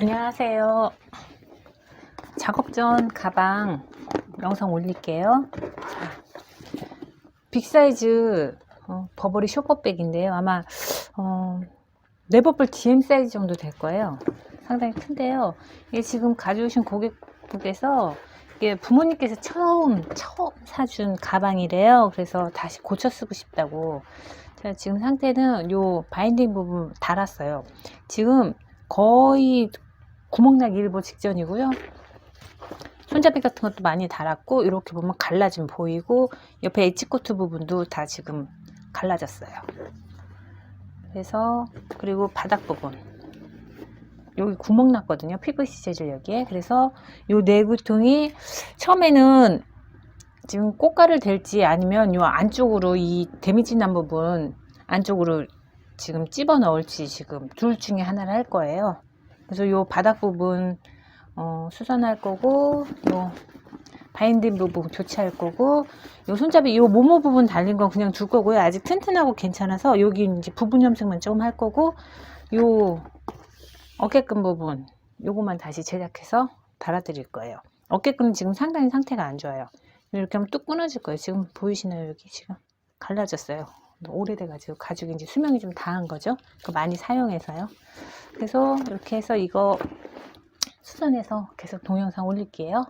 안녕하세요. 작업 전 가방 영상 올릴게요. 자, 빅사이즈 어, 버버리 쇼퍼백인데요. 아마 어, 네버블 DM 사이즈 정도 될 거예요. 상당히 큰데요. 이게 지금 가져오신 고객분께서 이게 부모님께서 처음 처음 사준 가방이래요. 그래서 다시 고쳐 쓰고 싶다고. 제가 지금 상태는 요 바인딩 부분 달았어요. 지금 거의 구멍나기 일보 직전이고요. 손잡이 같은 것도 많이 달았고 이렇게 보면 갈라짐 보이고 옆에 엣지코트 부분도 다 지금 갈라졌어요. 그래서 그리고 바닥 부분 여기 구멍 났거든요. PVC 재질 여기에. 그래서 요 내구통이 처음에는 지금 꽃가를 댈지 아니면 요 안쪽으로 이 데미지 난 부분 안쪽으로 지금 집어 넣을지 지금 둘 중에 하나를 할 거예요. 그래서 요 바닥 부분 어, 수선할 거고 요 바인딩 부분 교체할 거고 요 손잡이 요 모모 부분 달린 건 그냥 둘 거고요. 아직 튼튼하고 괜찮아서 여기 이제 부분 염색만 조금 할 거고 요 어깨끈 부분 요거만 다시 제작해서 달아드릴 거예요. 어깨끈은 지금 상당히 상태가 안 좋아요. 이렇게 하면 뚝 끊어질 거예요. 지금 보이시나요? 여기 지금 갈라졌어요. 오래돼가지고 가죽이 이제 수명이 좀 다한 거죠. 그 많이 사용해서요. 그래서 이렇게 해서 이거 수선해서 계속 동영상 올릴게요.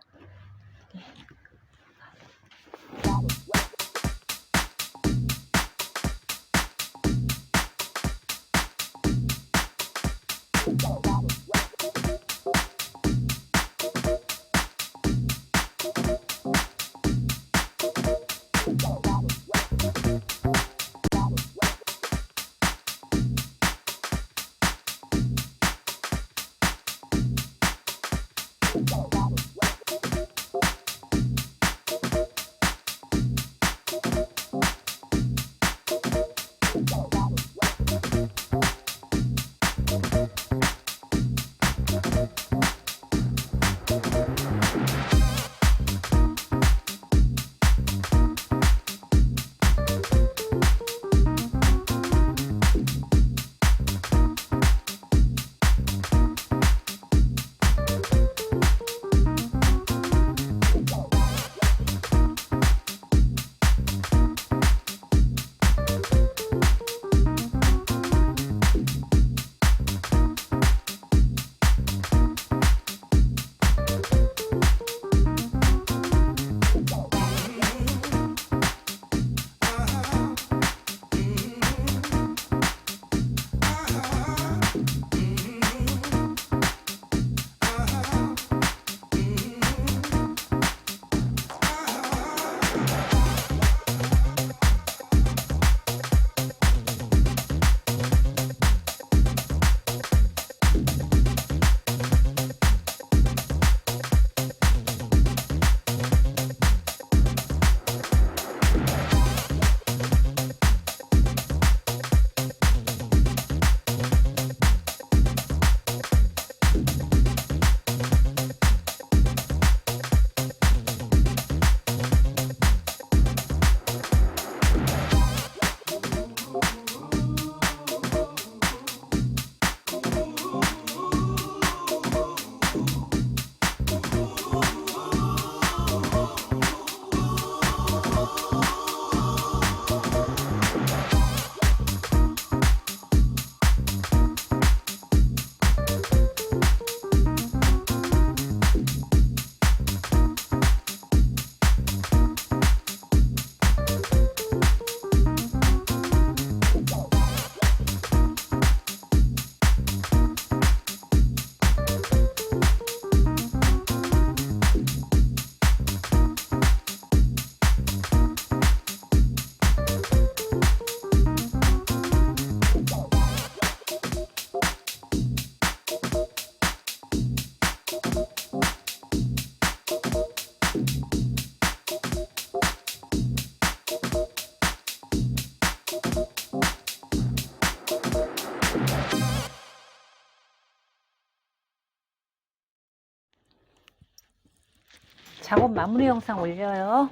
작업 마무리 영상 올려요.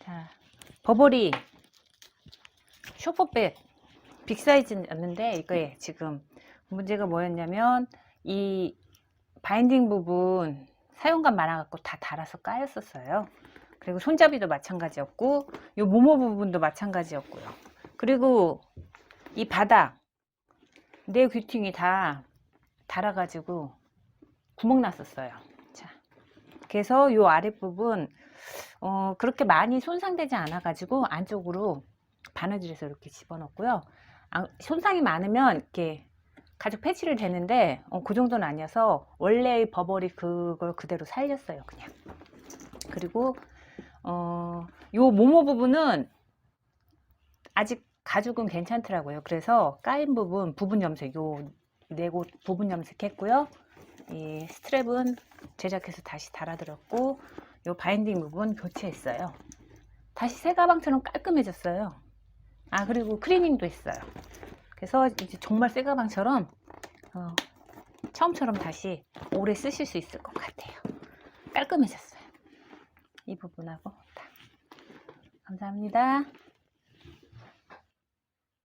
자, 버버리 쇼퍼백 빅사이즈였는데 이거에 지금 문제가 뭐였냐면 이 바인딩 부분 사용감 많아갖고 다 달아서 까였었어요. 그리고 손잡이도 마찬가지였고 요 모모 부분도 마찬가지였고요. 그리고 이 바닥 내 귀퉁이 다 달아가지고 구멍 났었어요. 자, 그래서 요 아랫부분 어, 그렇게 많이 손상되지 않아 가지고 안쪽으로 바느질해서 이렇게 집어넣고요. 아, 손상이 많으면 이렇게 가죽 패치를 대는데 어, 그 정도는 아니어서 원래의 버버리 그걸 그대로 살렸어요 그냥. 그리고 어, 요 모모 부분은 아직 가죽은 괜찮더라고요. 그래서 까인 부분 부분 염색 요 네곳 부분 염색했고요 이 스트랩은 제작해서 다시 달아드렸고 요 바인딩 부분 교체했어요 다시 새 가방처럼 깔끔해졌어요 아 그리고 클리닝도 했어요 그래서 이제 정말 새 가방처럼 어, 처음처럼 다시 오래 쓰실 수 있을 것 같아요. 깔끔해졌어요. 이 부분하고 다. 감사합니다.